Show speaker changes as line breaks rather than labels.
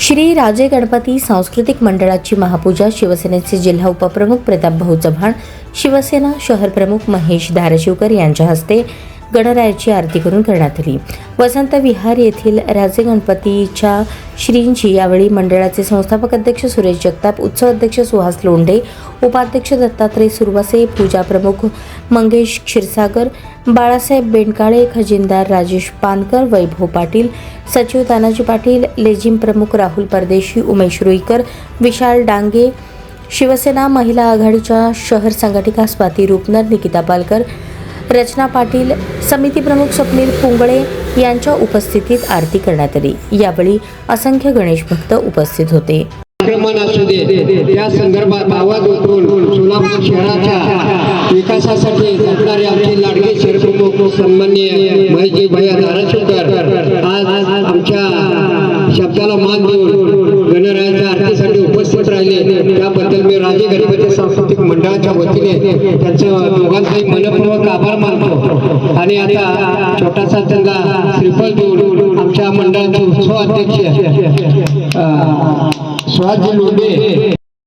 श्री राजे गणपती सांस्कृतिक मंडळाची महापूजा शिवसेनेचे जिल्हा उपप्रमुख प्रताप भाऊ चव्हाण शिवसेना शहर प्रमुख महेश धारशिवकर यांच्या हस्ते गणरायाची आरती करून करण्यात आली. वसंत विहार येथील राजे गणपतीच्या श्रींची यावेळी मंडळाचे संस्थापक अध्यक्ष सुरेश जगताप उत्सव अध्यक्ष सुहास लोंढे उपाध्यक्ष दत्तात्रय सुरवासे पूजा प्रमुख मंगेश क्षीरसागर बाळासाहेब बेंडकाळे खजिनदार राजेश पानकर वैभव पाटील सचिव तानाजी पाटील लेझिम प्रमुख राहुल परदेशी उमेश रुईकर विशाल डांगे शिवसेना महिला आघाडीच्या शहर संघटिका स्वाती रूपनर निकिता पालकर रचना पाटील समिती प्रमुख स्वप्नील पुंगळे यांच्या उपस्थितीत आरती करण्यात आली. यावेळी असंख्य गणेश भक्त उपस्थित होते.
आक्रमण असू दे त्या संदर्भात आवाज उठवून सोलापूर शहराच्या विकासासाठी झटणारे आमचे लाडके शहरप्रमुख सन्माननीय महेशजी भैया धाराशिवकर आज आमच्या शब्दाला मान देऊन गणराज केले त्याबद्दल मी राजे गणपती सांस्कृतिक मंडळाच्या वतीने त्यांचं दोघांचाही मनपूर्वक आभार मानतो. आणि आता छोटासा त्यांना श्रीफल देऊन आमच्या मंडळाचे उत्सव अध्यक्ष अं, सुहासजी लोंढे